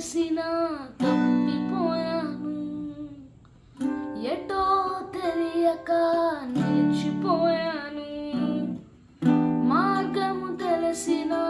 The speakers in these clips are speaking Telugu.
మోసిన తప్పిపోయాను. ఎటో తెలియక నిలిచిపోయాను. మార్గము తెలిసినా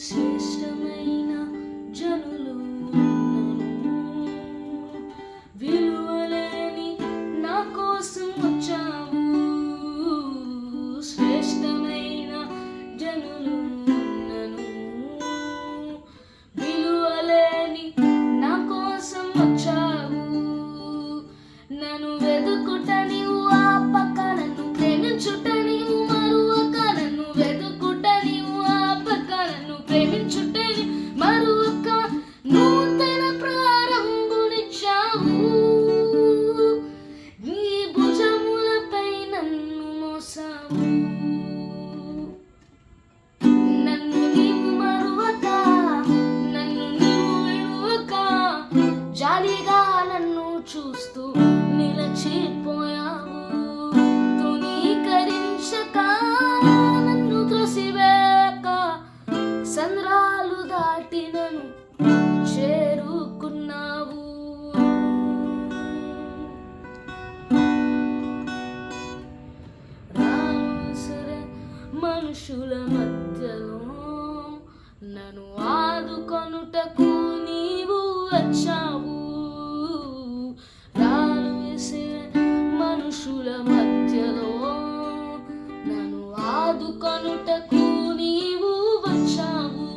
se chamem చూస్తూ నిలచిపోయావు. తునీకరించక నన్ను త్రసివేక సంద్రాలు దాటినను చేరుకున్నావు. మనుషుల మధ్య పక్షుల మధ్యలో నన్ను ఆదుకొనుటకు నీవు వచ్చావు.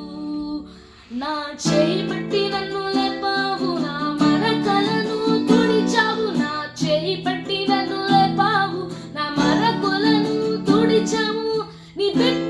నా చేయి పట్టి నన్ను లేపావు నా మరకలను తుడిచావు. నా చేయి పట్టి నన్ను లేపావు నా మరకొలను తుడిచావు. నీ పెట్టి